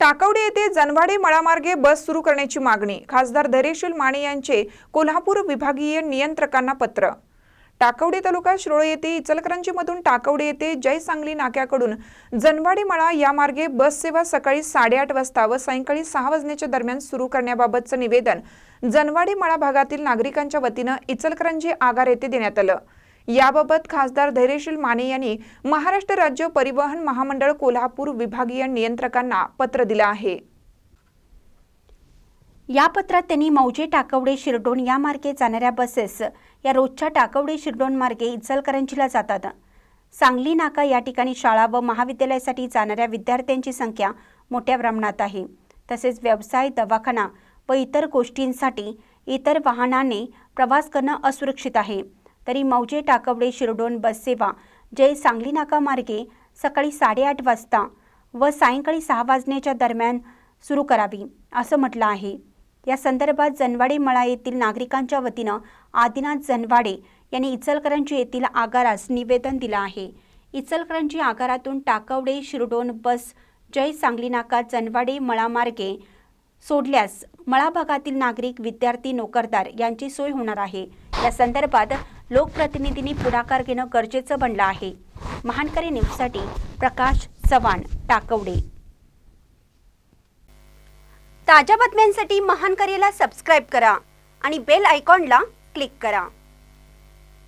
टाकवडे येथे जनवाडे मळामार्गे बस सुरू करण्याची मागणी. खासदार धैर्यशील माने यांचे कोल्हापूर विभागीय नियंत्रकांना पत्र. टाकवडे तालुका शिरोळे येथे इचलकरंजीमधून टाकवडे येथे जय सांगली नाक्याकडून जनवाडी मळा या मार्गे बस सेवा सकाळी साडेआठ वाजता व सायंकाळी सहा वाजण्याच्या दरम्यान सुरू करण्याबाबतचं निवेदन जनवाडी मळा भागातील नागरिकांच्या वतीनं इचलकरंजी आगार येथे देण्यात आलं. याबाबत खासदार धैर्यशील माने यांनी महाराष्ट्र राज्य परिवहन महामंडळ कोल्हापूर विभागीय नियंत्रकांना पत्र दिलं आहे. या पत्रात त्यांनी मौजे टाकवडे शिरडोन या मार्गे जाणाऱ्या बसेस या रोजच्या टाकवडे शिरडोन मार्गे इचलकरंजीला जातात. सांगली नाका या ठिकाणी शाळा व महाविद्यालयासाठी जाणाऱ्या विद्यार्थ्यांची संख्या मोठ्या प्रमाणात आहे. तसेच व्यवसाय दवाखाना व इतर गोष्टींसाठी इतर वाहनाने प्रवास करणं असुरक्षित आहे. तरी मौजे टाकवडे शिरडोन बस सेवा. जय सांगली नाका मार्गे सकाळी साडेआठ वाजता व सायंकाळी सहा वाजण्याच्या दरम्यान सुरू करावी असं म्हटलं आहे. या संदर्भात जनवाडे मळा येथील नागरिकांच्या वतीनं आदिनाथ जनवाडे यांनी इचलकरंजी येथील आगारास निवेदन दिलं आहे. इचलकरंजी आगारातून टाकवडे शिरडोन बस जय सांगली नाका जनवाडे मळामार्गे सोडल्यास मळा भागातील नागरिक विद्यार्थी नोकरदार यांची सोय होणार आहे. या संदर्भात लोकप्रतिनिधींनी पुढाकार घेणं गरजेचं बनलं आहे. महानकरी न्यूजसाठी प्रकाश चव्हाण टाकवडे. ताज्या बातम्यांसाठी महानकरीला सबस्क्राईब करा आणि बेल आयकॉनला क्लिक करा.